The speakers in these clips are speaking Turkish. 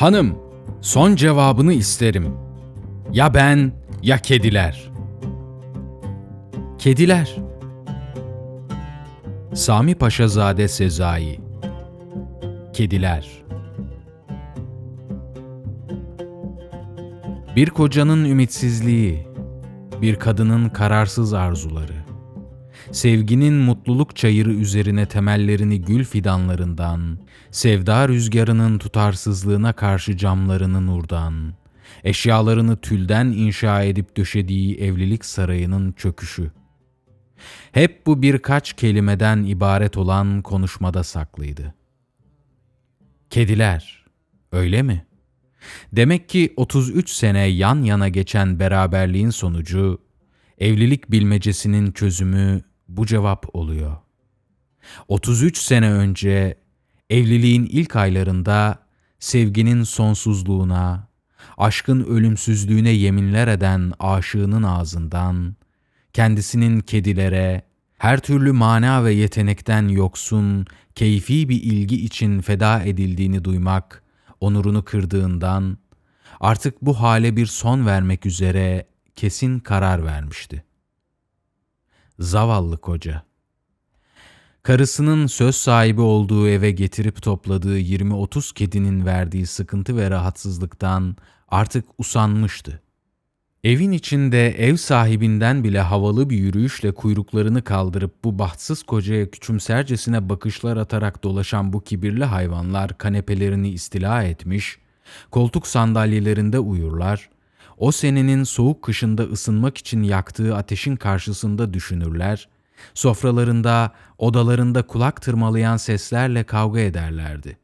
Hanım, son cevabını isterim. Ya ben ya kediler. Kediler. Sami Paşazade Sezai. Kediler. Bir kocanın ümitsizliği, bir kadının kararsız arzuları, sevginin mutluluk çayırı üzerine temellerini gül fidanlarından, sevda rüzgarının tutarsızlığına karşı camlarını nurdan, eşyalarını tülden inşa edip döşediği evlilik sarayının çöküşü. Hep bu birkaç kelimeden ibaret olan konuşmada saklıydı. Kediler, öyle mi? Demek ki 33 sene yan yana geçen beraberliğin sonucu, evlilik bilmecesinin çözümü bu cevap oluyor. 33 sene önce evliliğin ilk aylarında sevginin sonsuzluğuna, aşkın ölümsüzlüğüne yeminler eden aşığının ağzından, kendisinin kedilere, her türlü mana ve yetenekten yoksun, keyfi bir ilgi için feda edildiğini duymak, onurunu kırdığından, artık bu hale bir son vermek üzere kesin karar vermişti. Zavallı koca. Karısının söz sahibi olduğu eve getirip topladığı 20-30 kedinin verdiği sıkıntı ve rahatsızlıktan artık usanmıştı. Evin içinde ev sahibinden bile havalı bir yürüyüşle kuyruklarını kaldırıp bu bahtsız kocaya küçümsercesine bakışlar atarak dolaşan bu kibirli hayvanlar kanepelerini istila etmiş, koltuk sandalyelerinde uyurlar, o senenin soğuk kışında ısınmak için yaktığı ateşin karşısında düşünürler, sofralarında, odalarında kulak tırmalayan seslerle kavga ederlerdi.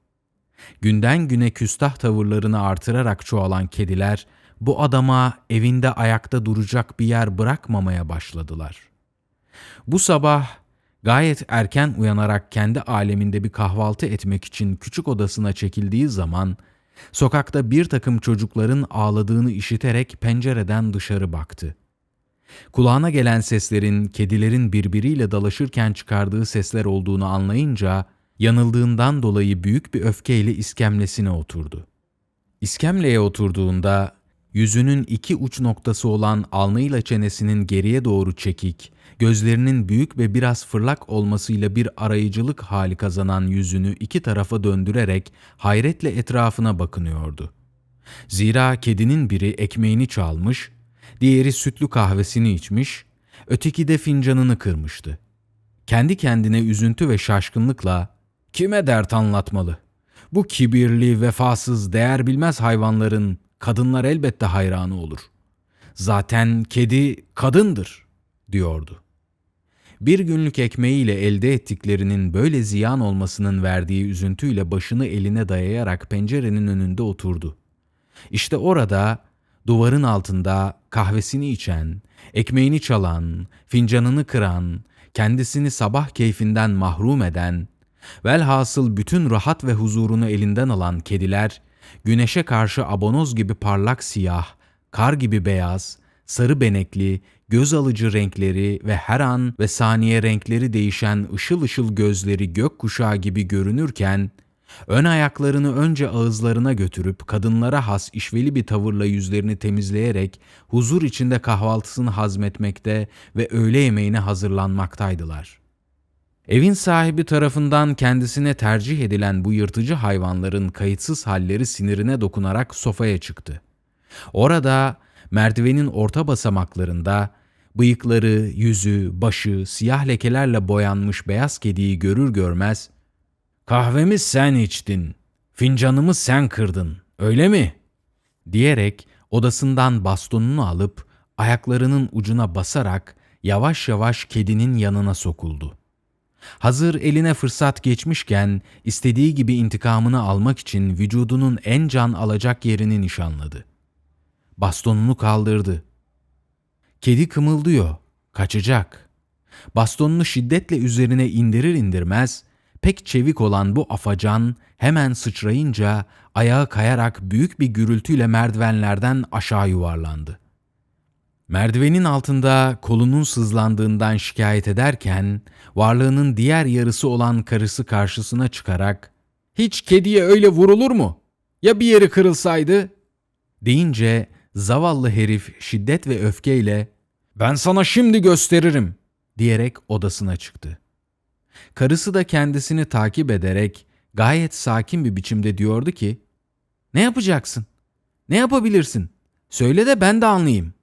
Günden güne küstah tavırlarını artırarak çoğalan kediler, bu adama evinde ayakta duracak bir yer bırakmamaya başladılar. Bu sabah gayet erken uyanarak kendi aleminde bir kahvaltı etmek için küçük odasına çekildiği zaman sokakta bir takım çocukların ağladığını işiterek pencereden dışarı baktı. Kulağına gelen seslerin kedilerin birbiriyle dalaşırken çıkardığı sesler olduğunu anlayınca yanıldığından dolayı büyük bir öfkeyle iskemlesine oturdu. İskemleye oturduğunda yüzünün iki uç noktası olan alnıyla çenesinin geriye doğru çekik, gözlerinin büyük ve biraz fırlak olmasıyla bir arayıcılık hali kazanan yüzünü iki tarafa döndürerek hayretle etrafına bakınıyordu. Zira kedinin biri ekmeğini çalmış, diğeri sütlü kahvesini içmiş, öteki de fincanını kırmıştı. Kendi kendine üzüntü ve şaşkınlıkla kime dert anlatmalı? Bu kibirli, vefasız, değer bilmez hayvanların kadınlar elbette hayranı olur. Zaten kedi kadındır, diyordu. Bir günlük ekmeğiyle elde ettiklerinin böyle ziyan olmasının verdiği üzüntüyle başını eline dayayarak pencerenin önünde oturdu. İşte orada duvarın altında kahvesini içen, ekmeğini çalan, fincanını kıran, kendisini sabah keyfinden mahrum eden, velhasıl bütün rahat ve huzurunu elinden alan kediler, güneşe karşı abonoz gibi parlak siyah, kar gibi beyaz, sarı benekli, göz alıcı renkleri ve her an ve saniye renkleri değişen ışıl ışıl gözleri gökkuşağı gibi görünürken, ön ayaklarını önce ağızlarına götürüp kadınlara has işveli bir tavırla yüzlerini temizleyerek huzur içinde kahvaltısını hazmetmekte ve öğle yemeğine hazırlanmaktaydılar.'' Evin sahibi tarafından kendisine tercih edilen bu yırtıcı hayvanların kayıtsız halleri sinirine dokunarak sofaya çıktı. Orada merdivenin orta basamaklarında bıyıkları, yüzü, başı siyah lekelerle boyanmış beyaz kediyi görür görmez "Kahvemi sen içtin, fincanımı sen kırdın, öyle mi?" diyerek odasından bastonunu alıp ayaklarının ucuna basarak yavaş yavaş kedinin yanına sokuldu. Hazır eline fırsat geçmişken istediği gibi intikamını almak için vücudunun en can alacak yerini nişanladı. Bastonunu kaldırdı. Kedi kımıldıyor, kaçacak. Bastonunu şiddetle üzerine indirir indirmez, pek çevik olan bu afacan hemen sıçrayınca ayağı kayarak büyük bir gürültüyle merdivenlerden aşağı yuvarlandı. Merdivenin altında kolunun sızlandığından şikayet ederken varlığının diğer yarısı olan karısı karşısına çıkarak ''Hiç kediye öyle vurulur mu? Ya bir yeri kırılsaydı? Deyince zavallı herif şiddet ve öfkeyle ben sana şimdi gösteririm diyerek odasına çıktı. Karısı da kendisini takip ederek gayet sakin bir biçimde diyordu ki ne yapacaksın? Ne yapabilirsin? Söyle de ben de anlayayım.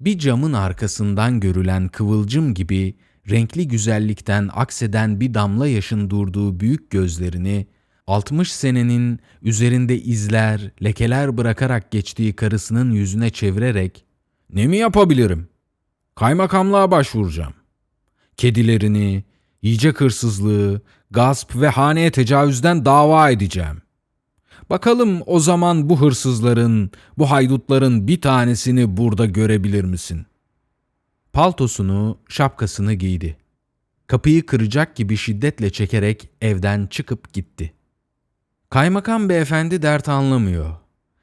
Bir camın arkasından görülen kıvılcım gibi renkli güzellikten akseden bir damla yaşın durduğu büyük gözlerini 60 senenin üzerinde izler, lekeler bırakarak geçtiği karısının yüzüne çevirerek "Ne mi yapabilirim? Kaymakamlığa başvuracağım. Kedilerini, yiyecek hırsızlığı, gasp ve haneye tecavüzden dava edeceğim. Bakalım o zaman bu hırsızların, bu haydutların bir tanesini burada görebilir misin?'' Paltosunu, şapkasını giydi. Kapıyı kıracak gibi şiddetle çekerek evden çıkıp gitti. Kaymakam beyefendi dert anlamıyor.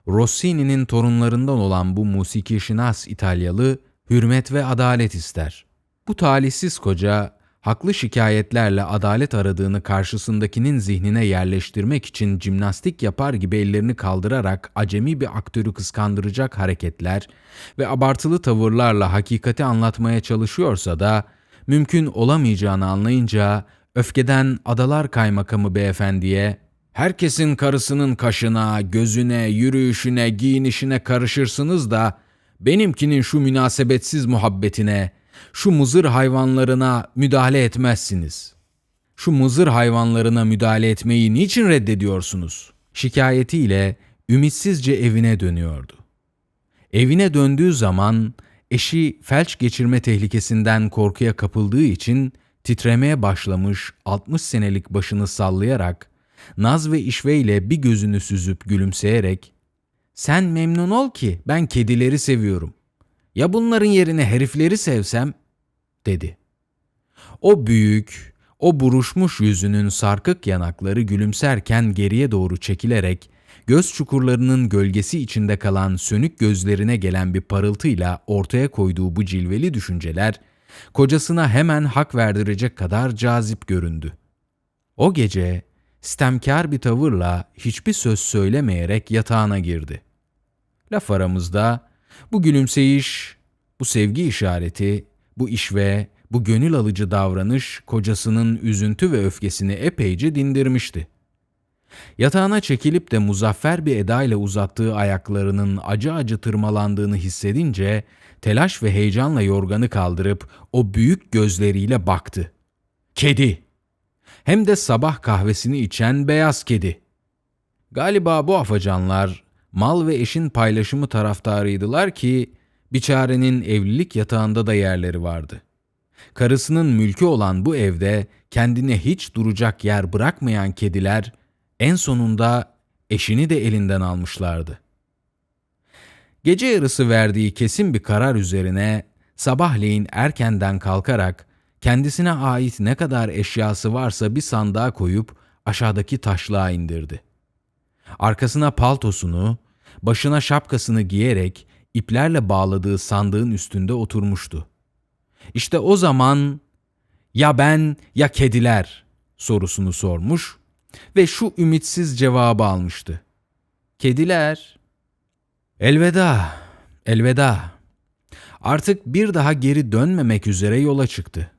Rossini'nin torunlarından olan bu musiki şinas İtalyalı hürmet ve adalet ister. Bu talihsiz koca haklı şikayetlerle adalet aradığını karşısındakinin zihnine yerleştirmek için cimnastik yapar gibi ellerini kaldırarak acemi bir aktörü kıskandıracak hareketler ve abartılı tavırlarla hakikati anlatmaya çalışıyorsa da mümkün olamayacağını anlayınca öfkeden adalar kaymakamı beyefendiye herkesin karısının kaşına, gözüne, yürüyüşüne, giyinişine karışırsınız da benimkinin şu münasebetsiz muhabbetine, şu muzır hayvanlarına müdahale etmezsiniz. Şu muzır hayvanlarına müdahale etmeyi niçin reddediyorsunuz? Şikayetiyle ümitsizce evine dönüyordu. Evine döndüğü zaman eşi felç geçirme tehlikesinden korkuya kapıldığı için titremeye başlamış 60 senelik başını sallayarak, naz ve işveyle bir gözünü süzüp gülümseyerek, ''Sen memnun ol ki ben kedileri seviyorum. Ya bunların yerine herifleri sevsem?'' dedi. O büyük, o buruşmuş yüzünün sarkık yanakları gülümserken geriye doğru çekilerek göz çukurlarının gölgesi içinde kalan sönük gözlerine gelen bir parıltıyla ortaya koyduğu bu cilveli düşünceler kocasına hemen hak verdirecek kadar cazip göründü. O gece stemkar bir tavırla hiçbir söz söylemeyerek yatağına girdi. Laf aramızda bu gülümseyiş, bu sevgi işareti, bu işve, bu gönül alıcı davranış kocasının üzüntü ve öfkesini epeyce dindirmişti. Yatağına çekilip de muzaffer bir edayla uzattığı ayaklarının acı acı tırmalandığını hissedince telaş ve heyecanla yorganı kaldırıp o büyük gözleriyle baktı. Kedi! Hem de sabah kahvesini içen beyaz kedi. Galiba bu afacanlar mal ve eşin paylaşımı taraftarıydılar ki biçarenin evlilik yatağında da yerleri vardı. Karısının mülkü olan bu evde kendine hiç duracak yer bırakmayan kediler en sonunda eşini de elinden almışlardı. Gece yarısı verdiği kesin bir karar üzerine sabahleyin erkenden kalkarak kendisine ait ne kadar eşyası varsa bir sandığa koyup aşağıdaki taşlığa indirdi. Arkasına paltosunu, başına şapkasını giyerek iplerle bağladığı sandığın üstünde oturmuştu. İşte o zaman ya ben ya kediler sorusunu sormuş ve şu ümitsiz cevabı almıştı. Kediler. Elveda, elveda. Artık bir daha geri dönmemek üzere yola çıktı.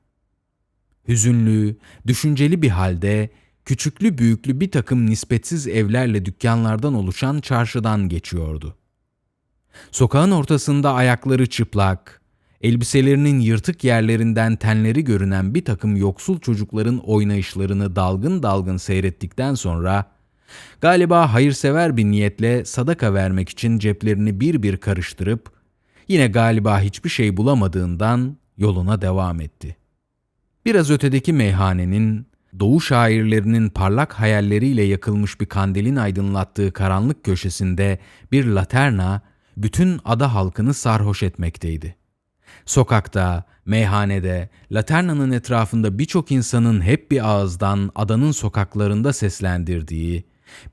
Hüzünlü, düşünceli bir halde küçüklü büyüklü bir takım nispetsiz evlerle dükkanlardan oluşan çarşıdan geçiyordu. Sokağın ortasında ayakları çıplak, elbiselerinin yırtık yerlerinden tenleri görünen bir takım yoksul çocukların oynayışlarını dalgın dalgın seyrettikten sonra, galiba hayırsever bir niyetle sadaka vermek için ceplerini bir bir karıştırıp, yine galiba hiçbir şey bulamadığından yoluna devam etti. Biraz ötedeki meyhanenin, doğu şairlerinin parlak hayalleriyle yakılmış bir kandilin aydınlattığı karanlık köşesinde bir laterna, bütün ada halkını sarhoş etmekteydi. Sokakta, meyhanede, laternanın etrafında birçok insanın hep bir ağızdan adanın sokaklarında seslendirdiği,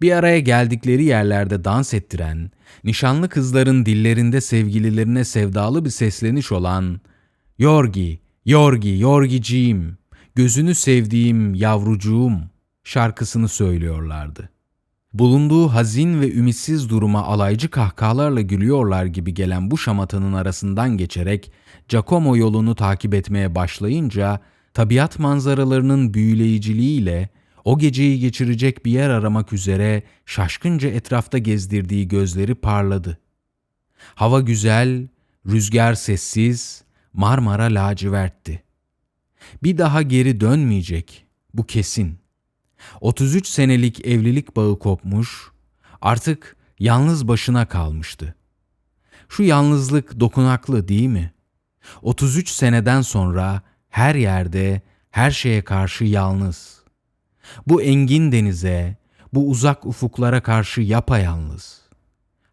bir araya geldikleri yerlerde dans ettiren, nişanlı kızların dillerinde sevgililerine sevdalı bir sesleniş olan ''Yorgi, Yorgi, Yorgiciğim, gözünü sevdiğim yavrucuğum'' şarkısını söylüyorlardı. Bulunduğu hazin ve ümitsiz duruma alaycı kahkahalarla gülüyorlar gibi gelen bu şamatanın arasından geçerek Giacomo yolunu takip etmeye başlayınca tabiat manzaralarının büyüleyiciliğiyle o geceyi geçirecek bir yer aramak üzere şaşkınca etrafta gezdirdiği gözleri parladı. Hava güzel, rüzgar sessiz, Marmara lacivertti. Bir daha geri dönmeyecek, bu kesin. 33 senelik evlilik bağı kopmuş, artık yalnız başına kalmıştı. Şu yalnızlık dokunaklı değil mi? 33 seneden sonra her yerde, her şeye karşı yalnız. Bu engin denize, bu uzak ufuklara karşı yapayalnız.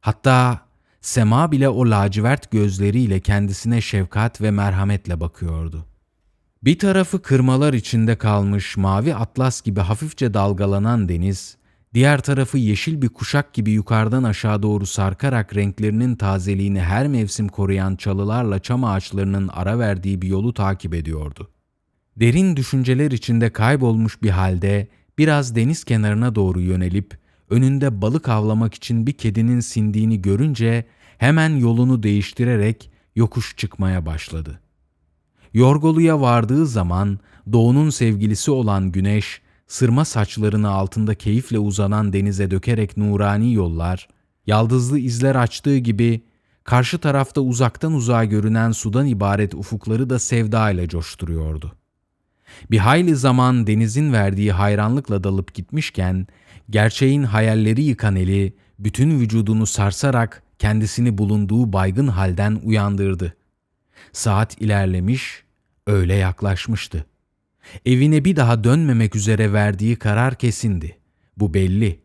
Hatta sema bile o lacivert gözleriyle kendisine şefkat ve merhametle bakıyordu. Bir tarafı kırmalar içinde kalmış mavi atlas gibi hafifçe dalgalanan deniz, diğer tarafı yeşil bir kuşak gibi yukarıdan aşağı doğru sarkarak renklerinin tazeliğini her mevsim koruyan çalılarla çam ağaçlarının ara verdiği bir yolu takip ediyordu. Derin düşünceler içinde kaybolmuş bir halde biraz deniz kenarına doğru yönelip önünde balık avlamak için bir kedinin sindiğini görünce hemen yolunu değiştirerek yokuş çıkmaya başladı.'' Yorgolu'ya vardığı zaman doğunun sevgilisi olan güneş, sırma saçlarını altında keyifle uzanan denize dökerek nurani yollar, yaldızlı izler açtığı gibi karşı tarafta uzaktan uzağa görünen sudan ibaret ufukları da sevda ile coşturuyordu. Bir hayli zaman denizin verdiği hayranlıkla dalıp gitmişken, gerçeğin hayalleri yıkan eli, bütün vücudunu sarsarak kendisini bulunduğu baygın halden uyandırdı. Saat ilerlemiş, öğle yaklaşmıştı. Evine bir daha dönmemek üzere verdiği karar kesindi. Bu belli.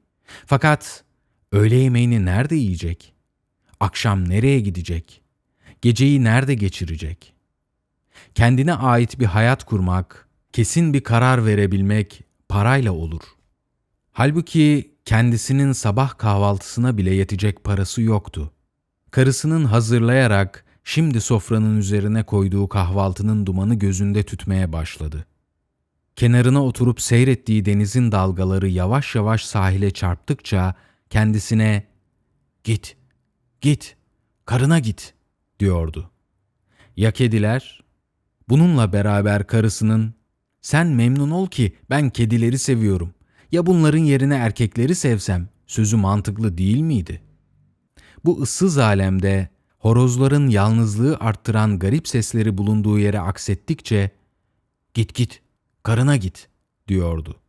Fakat öğle yemeğini nerede yiyecek? Akşam nereye gidecek? Geceyi nerede geçirecek? Kendine ait bir hayat kurmak, kesin bir karar verebilmek parayla olur. Halbuki kendisinin sabah kahvaltısına bile yetecek parası yoktu. Karısının hazırlayarak şimdi sofranın üzerine koyduğu kahvaltının dumanı gözünde tütmeye başladı. Kenarına oturup seyrettiği denizin dalgaları yavaş yavaş sahile çarptıkça kendisine "Git, git, karına git." diyordu. Ya kediler? Bununla beraber karısının "Sen memnun ol ki ben kedileri seviyorum. Ya bunların yerine erkekleri sevsem?" sözü mantıklı değil miydi? Bu ıssız alemde horozların yalnızlığı arttıran garip sesleri bulunduğu yere aksettikçe "Git git, karına git." diyordu.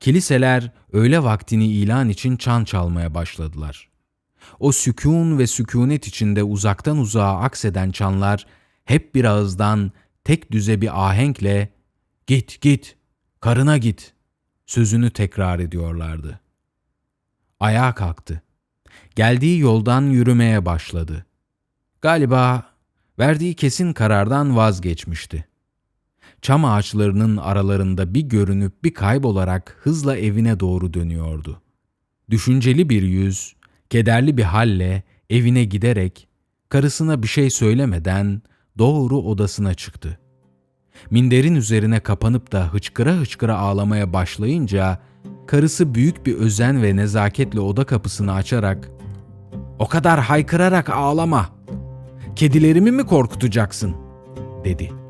Kiliseler öğle vaktini ilan için çan çalmaya başladılar. O sükun ve sükunet içinde uzaktan uzağa akseden çanlar hep bir ağızdan tek düze bir ahenkle "Git git, karına git." Sözünü tekrar ediyorlardı. Ayağa kalktı. Geldiği yoldan yürümeye başladı. Galiba verdiği kesin karardan vazgeçmişti. Çam ağaçlarının aralarında bir görünüp bir kaybolarak hızla evine doğru dönüyordu. Düşünceli bir yüz, kederli bir halle evine giderek karısına bir şey söylemeden doğru odasına çıktı. Minderin üzerine kapanıp da hıçkıra hıçkıra ağlamaya başlayınca karısı büyük bir özen ve nezaketle oda kapısını açarak ''O kadar haykırarak ağlama. Kedilerimi mi korkutacaksın?'' dedi.''